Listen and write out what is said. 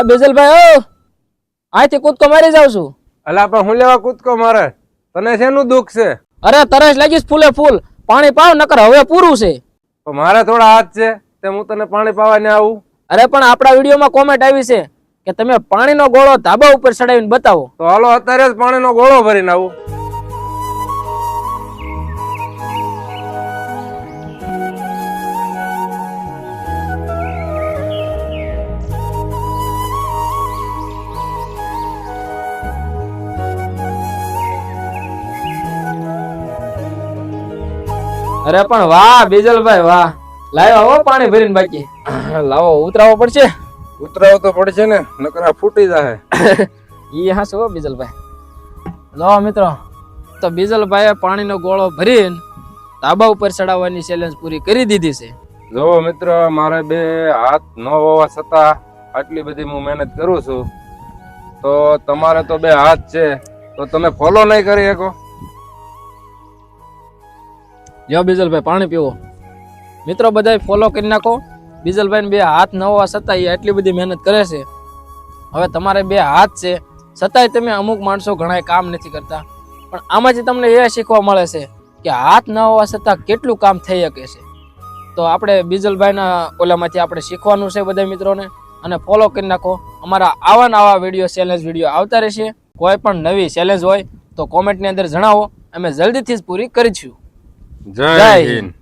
એ બેજલભાઈ ઓ આથી કૂદકો મારી જાઉં છું. અલા પણ હું લેવા કૂદકો મારે? તને શેનું દુઃખ છે? અરે તરસ લાગીશ ફૂલે ફૂલ. પાણી પાવ નકર હવે પૂરું છે. તો મારે થોડા હાથ છે તે હું તને પાણી પાવા ને આવું. અરે પણ આપણા વિડીયોમાં કોમેન્ટ આવી છે કે તમે પાણીનો ગોળો ધાબા ઉપર ચડાવીને બતાવો. તો હાલો અત્યારે જ પાણીનો ગોળો ભરીને આવું. અરે પણ વાહ બીજલભાઈ વાહ. લાવ્યા હો પાણી ભરીને બાકી. લાવો ઉતરાવો પડશે. ઉતરાવો તો પડશે ને નકરા ફૂટી જાય ઈ હા હો બેજલભાઈ. લો મિત્રો તો બીજલભાઈએ પાણીનો ગોળો ભરીને ધાબા ઉપર ચડાવવાની ચેલેન્જ પૂરી કરી દીધી છે. જો મિત્ર મારે બે હાથ ન હોવા છતાં આટલી બધી હું મહેનત કરું છું. તો તમારે તો બે હાથ છે. તો તમે ફોલો નહીં કરી શકો. લ્યો બીજલભાઈ, પાણી પીવો. મિત્રો, બધાય ફોલો કરી નાખો. બીજલભાઈને બે હાથ ન હોવા છતાં એ આટલી બધી મહેનત કરે છે. હવે તમારે બે હાથ છે. છતાંય તમે અમુક માણસો ઘણા કામ નથી કરતા. પણ આમાંથી તમને એ શીખવા મળે છે કે હાથ ન હોવા છતાં કેટલું કામ થઈ શકે છે. તો આપણે બીજલભાઈના ઓલામાંથી આપણે શીખવાનું છે બધા મિત્રોને. અને ફોલો કરી નાખો. અમારા આવા નવા વીડિયો ચેલેન્જ વીડિયો આવતા રહેશે. કોઈ પણ નવી ચેલેન્જ હોય તો કોમેન્ટની અંદર જણાવો. અમે જલ્દીથી જ પૂરી કરીશું. જય હિન્દ.